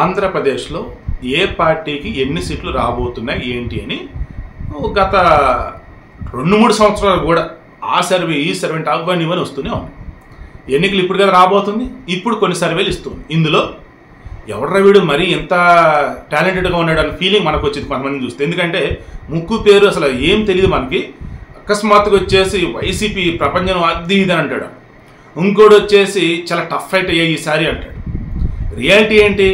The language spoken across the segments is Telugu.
ఆంధ్రప్రదేశ్లో ఏ పార్టీకి ఎన్ని సీట్లు రాబోతున్నాయి ఏంటి అని గత రెండు మూడు సంవత్సరాలు కూడా ఆ సర్వే ఈ సర్వే అంటే అవన్నీ ఇవన్నీ వస్తూనే ఉన్నాయి ఎన్నికలు ఇప్పుడు కదా రాబోతుంది ఇప్పుడు కొన్ని సర్వేలు ఇస్తుంది ఇందులో ఎవడ్రా వీడు మరీ ఎంత టాలెంటెడ్గా ఉన్నాడు అనే ఫీలింగ్ మనకు వచ్చింది కొంతమంది చూస్తే. ఎందుకంటే ముక్కు పేరు అసలు ఏం తెలియదు మనకి. అకస్మాత్తుగా వచ్చేసి వైసీపీ ప్రపంచం అది ఇది అని అంటాడు. ఇంకోటి వచ్చేసి చాలా టఫ్ ఫైట్ అయ్యాయి ఈసారి అంటాడు. రియాలిటీ ఏంటి?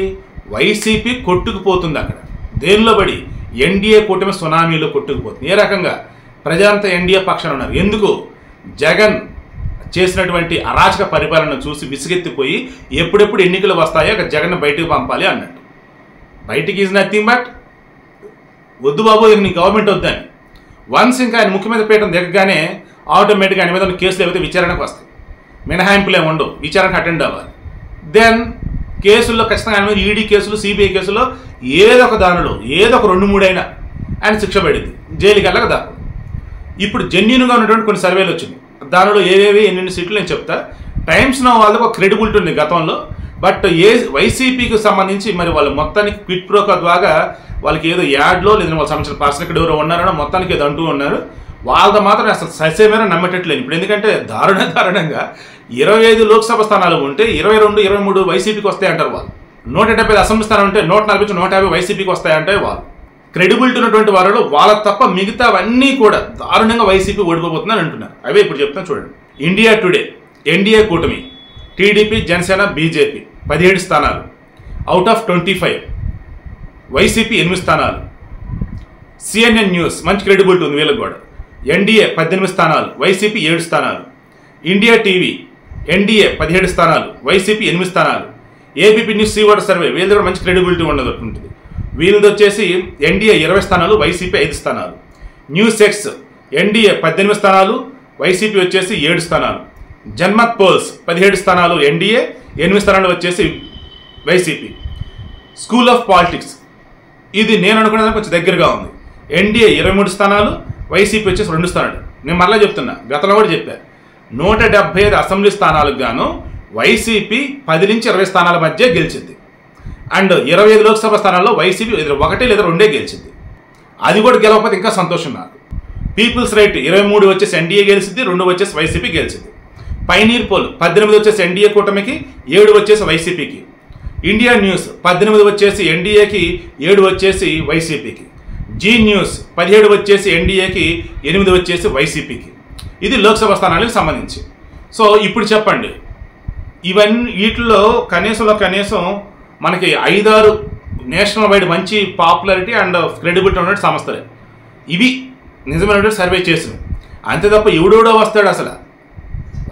వైసీపీ కొట్టుకుపోతుంది అక్కడ. దేనిలో పడి? ఎన్డీఏ కూటమి సునామీలో కొట్టుకుపోతుంది. ఏ రకంగా? ప్రజలంతా ఎన్డీఏ పక్షాన ఉన్నారు. ఎందుకు? జగన్ చేసినటువంటి అరాచక పరిపాలన చూసి విసిగెత్తిపోయి ఎప్పుడెప్పుడు ఎన్నికలు వస్తాయో అక్కడ జగన్ బయటకు పంపాలి అన్నట్టు. బయటికి ఈజ్ నథింగ్ బట్ వద్దు బాబు ఇక నీ గవర్నమెంట్ వద్దని. వన్స్ ఇంకా ఆయన ముఖ్యమంత్రి పీఠం దిగగానే ఆటోమేటిక్గా ఆయన మీద కేసులు ఏవైతే విచారణకు వస్తాయి మినహాయింపులు ఏమి ఉండవు విచారణకు అటెండ్ అవ్వాలి. దెన్ కేసుల్లో ఖచ్చితంగా ఆయన మీద ఈడీ కేసులు సిబిఐ కేసులో ఏదో ఒక దానిలో ఏదో ఒక రెండు మూడైనా ఆయన శిక్ష పడింది. జైలుకి వెళ్ళక దాకా. ఇప్పుడు జెన్యున్గా ఉన్నటువంటి కొన్ని సర్వేలు వచ్చినాయి దానిలో ఏవేవి ఎన్నెన్ని సీట్లు నేను చెప్తా. టైమ్స్ నో వాళ్ళకి ఒక క్రెడిబిలిటీ ఉంది గతంలో. బట్ ఏ వైసీపీకి సంబంధించి మరి వాళ్ళు మొత్తానికి క్విట్ ప్రోకా ద్వారా వాళ్ళకి ఏదో యాడ్లో లేదా వాళ్ళ సంబంధించిన పర్సన్ ఇక్కడ ఎవరో ఉన్నారో మొత్తానికి ఏదో అంటూ ఉన్నారు. వాళ్ళతో మాత్రం అసలు సస్యమేర నమ్మేటట్లేదు. ఇప్పుడు ఎందుకంటే దారుణ దారుణంగా ఇరవై ఐదు లోక్సభ స్థానాలు ఉంటే ఇరవై రెండు ఇరవై మూడు వైసీపీకి వస్తాయంటారు వాళ్ళు. నూట డెబ్బై అసెంబ్లీ స్థానం ఉంటే నూట నలభై నుంచి నూట యాభై వైసీపీకి వస్తాయంటే వాళ్ళు. క్రెడిబిలిటీ ఉన్నటువంటి వారిలో వాళ్ళ తప్ప మిగతావన్నీ కూడా దారుణంగా వైసీపీ ఓడిపోబోతుందని అంటున్నారు. అవే ఇప్పుడు చెప్తాను చూడండి. ఇండియా టుడే ఎన్డీఏ కూటమి టీడీపీ జనసేన బీజేపీ పదిహేడు స్థానాలు. Out of twenty five YCP ఎనిమిది స్థానాలు. సిఎన్ఎన్ న్యూస్ మంచి క్రెడిబిలిటీ ఉంది వీళ్ళకి కూడా. ఎన్డీఏ పద్దెనిమిది స్థానాలు వైసీపీ ఏడు స్థానాలు. ఇండియా టీవీ ఎన్డీఏ పదిహేడు స్థానాలు వైసీపీ ఎనిమిది స్థానాలు. ఏబీపీ న్యూస్ సీవార్ సర్వే వీళ్ళ మంచి క్రెడిబిలిటీ ఉండదు ఉంటుంది వీళ్ళది వచ్చేసి ఎన్డీఏ ఇరవై స్థానాలు వైసీపీ ఐదు స్థానాలు. న్యూస్ ఎక్స్ ఎన్డీఏ పద్దెనిమిది స్థానాలు వైసీపీ వచ్చేసి ఏడు స్థానాలు. జన్మత్ పోల్స్ పదిహేడు స్థానాలు ఎన్డీఏ ఎనిమిది స్థానాలు వచ్చేసి వైసీపీ. School of politics. ఇది నేను అనుకునేదానికి కొంచెం దగ్గరగా ఉంది. ఎన్డీఏ ఇరవై మూడు స్థానాలు వైసీపీ వచ్చేసి రెండు స్థానాలు నేను మరలా చెప్తున్నా గతంలో కూడా చెప్పా. నూట డెబ్బై ఐదు అసెంబ్లీ స్థానాలకు గాను వైసీపీ పది నుంచి ఇరవై స్థానాల మధ్య గెలిచింది. అండ్ ఇరవై ఐదు లోక్సభ స్థానాల్లో వైసీపీ ఒకటి లేదా రెండే గెలిచింది. అది కూడా గెలవకపోతే ఇంకా సంతోషం నాకు. పీపుల్స్ రైట్ ఇరవై మూడు వచ్చేసి ఎన్డీఏ గెలిచింది రెండు వచ్చేసి వైసీపీ గెలిచింది. పైనీర్ పోల్ పద్దెనిమిది వచ్చేసి ఎన్డీఏ కూటమికి ఏడు వచ్చేసి వైసీపీకి. ఇండియా న్యూస్ పద్దెనిమిది వచ్చేసి ఎన్డీఏకి ఏడు వచ్చేసి వైసీపీకి. జీ న్యూస్ పదిహేడు వచ్చేసి ఎన్డీఏకి ఎనిమిది వచ్చేసి వైసీపీకి. ఇది లోక్సభ స్థానాలకు సంబంధించి. సో ఇప్పుడు చెప్పండి. ఇవన్నీ వీటిలో కనీసంలో కనీసం మనకి ఐదారు నేషనల్ వైడ్ మంచి పాపులారిటీ అండ్ క్రెడిబిలిటీ ఉన్న సంస్థలే. ఇవి నిజమైనటువంటి సర్వే చేసినవి. అంతే తప్ప ఎవడెవడో వస్తాడు అసలు?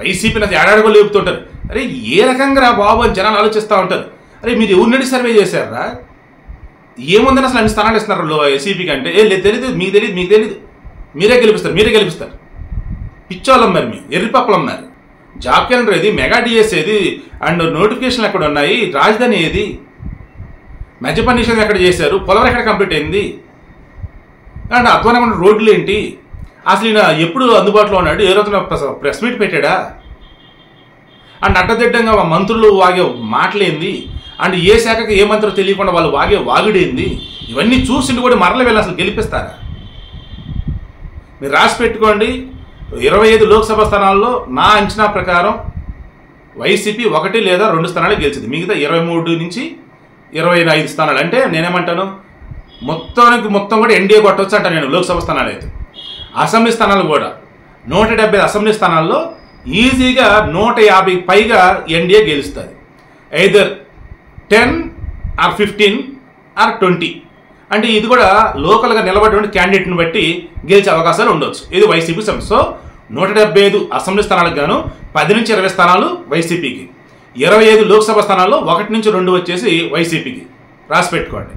వైసీపీ నాకు ఏడాడిగో లేపుతుంటారు. అరే ఏ రకంగా రా బాబు అని జనాలు ఆలోచిస్తూ ఉంటారు. అరే మీరు ఎవరినడి సర్వే చేశారా? ఏముందని అసలు అన్ని స్థానాలు ఇస్తున్నారు లో అంటే ఏ లేదు తెలియదు మీకు తెలియదు మీకు తెలియదు మీరే గెలిపిస్తారు మీరే గెలిపిస్తారు. పిచ్చోళ్ళం మరి మీ ఎర్రిపప్పలం మరి. జాబ్ క్యాలెండర్ ఏది మెగా డిఎస్ ఏది అండ్ నోటిఫికేషన్లు ఎక్కడ ఉన్నాయి రాజధాని ఏది? మద్యపాన నిషేధం ఎక్కడ చేశారు పొలం ఎక్కడ కంప్లీట్ అయింది? అండ్ అధ్వానమైన ఉన్న రోడ్లు ఏంటి? అసలు ఈయన ఎప్పుడు అందుబాటులో ఉన్నాడు? ఏ రోజున ప్రెస్- మీట్ పెట్టాడా? అండ్ అడ్డదిడ్డంగా మంత్రులు వాగే మాటలేంది? అండ్ ఏ శాఖకి ఏ మంత్రో తెలియకుండా వాళ్ళు వాగే వాగుడేంది? ఇవన్నీ చూసి కూడా మరల వెళ్ళి అసలు గెలిపిస్తారా? మీరు రాసి పెట్టుకోండి. ఇరవై ఐదు లోక్సభ స్థానాల్లో నా అంచనా ప్రకారం వైసీపీ ఒకటి లేదా రెండు స్థానాలు గెలిచింది. మిగతా ఇరవై మూడు నుంచి ఇరవై ఐదు స్థానాలు. అంటే నేనేమంటాను? మొత్తానికి మొత్తం కూడా ఎన్డీఏ కొట్టవచ్చు అంటాను నేను లోక్సభ స్థానాలు అయితే. అసెంబ్లీ స్థానాలు కూడా. నూట డెబ్బై అసెంబ్లీ స్థానాల్లో ఈజీగా నూట యాభై పైగా ఎన్డీఏ గెలుస్తుంది. Either ten or fifteen or twenty అంటే ఇది కూడా లోకల్గా నిలబడిన క్యాండిడేట్ని బట్టి గెలిచే అవకాశాలు ఉండొచ్చు. ఇది వైసీపీ సమస్య సో నూట డెబ్బై ఐదు అసెంబ్లీ స్థానాలకు గాను పది నుంచి ఇరవై స్థానాలు వైసీపీకి ఇరవై ఐదు లోక్సభ స్థానాల్లో ఒకటి నుంచి రెండు వచ్చేసి వైసీపీకి రాసి పెట్టుకోండి.